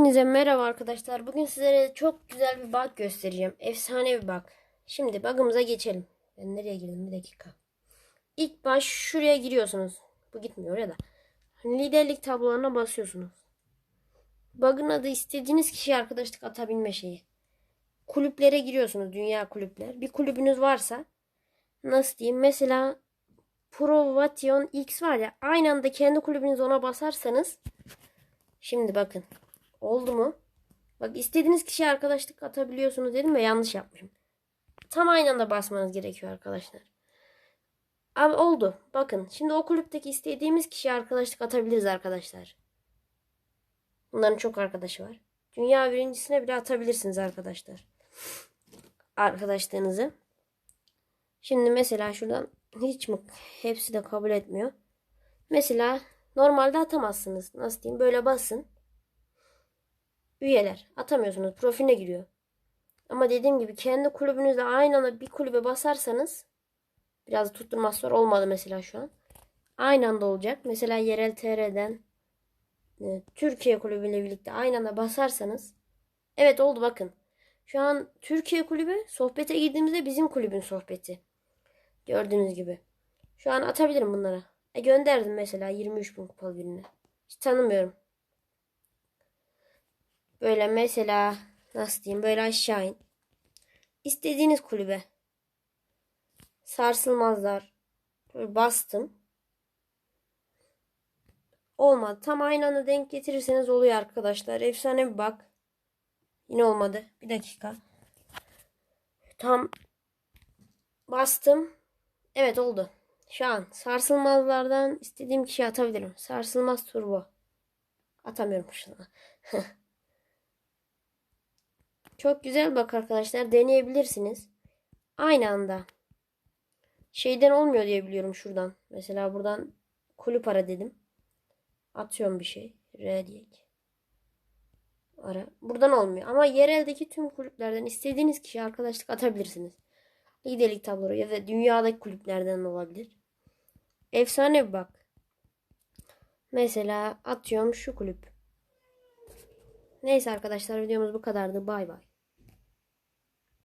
Hepinize merhaba arkadaşlar. Bugün sizlere çok güzel bir bug göstereceğim. Efsane bir bug. Şimdi bug'ımıza geçelim. Ben nereye girdim? Bir dakika. İlk baş şuraya giriyorsunuz. Bu gitmiyor ya da. Liderlik tablolarına basıyorsunuz. Bug'ın adı istediğiniz kişiye arkadaşlık atabilme şeyi. Kulüplere giriyorsunuz. Dünya kulüpler. Bir kulübünüz varsa nasıl diyeyim? Mesela Provation X var ya aynı anda kendi kulübünüz ona basarsanız Şimdi bakın. Oldu mu? Bak istediğiniz kişiye arkadaşlık atabiliyorsunuz dedim ve yanlış yapmışım. Tam aynı anda basmanız gerekiyor arkadaşlar. Abi oldu. Bakın şimdi o kulüpteki istediğimiz kişiye arkadaşlık atabiliriz arkadaşlar. Bunların çok arkadaşı var. Dünya birincisine bile atabilirsiniz arkadaşlar. Arkadaşlarınızı. Şimdi mesela şuradan hiç mi hepsi de kabul etmiyor. Mesela normalde atamazsınız. Nasıl diyeyim? Böyle basın. Üyeler. Atamıyorsunuz. Profiline giriyor. Ama dediğim gibi kendi kulübünüzle aynı anda bir kulübe basarsanız biraz tutturmaz zor olmadı mesela şu an. Aynı anda olacak. Mesela yerel TR'den e, Türkiye kulübüyle birlikte aynı anda basarsanız evet oldu bakın. Şu an Türkiye kulübü sohbete girdiğimizde bizim kulübün sohbeti. Gördüğünüz gibi. Şu an atabilirim bunlara. E gönderdim mesela 23 bin kupalı birine. Hiç tanımıyorum. Böyle mesela nasıl diyeyim böyle aşağı in. İstediğiniz kulübe. Sarsılmazlar. Böyle bastım. Olmadı. Tam aynı anda denk getirirseniz oluyor arkadaşlar. Efsane bir bak. Yine olmadı. Bir dakika. Tam bastım. Evet oldu. Şu an sarsılmazlardan istediğim kişiye atabilirim. Sarsılmaz turbo. Atamıyorum şuna. Çok güzel bak arkadaşlar. Deneyebilirsiniz. Aynı anda. Şeyden olmuyor diye biliyorum şuradan. Mesela buradan kulüp ara dedim. Atıyorum bir şey. R diyek. Ara. Buradan olmuyor. Ama yereldeki tüm kulüplerden istediğiniz kişiye arkadaşlık atabilirsiniz. Liderlik tabloları ya da dünyadaki kulüplerden olabilir. Efsane bir bak. Mesela atıyorum şu kulüp. Neyse arkadaşlar videomuz bu kadardı. Bay bay.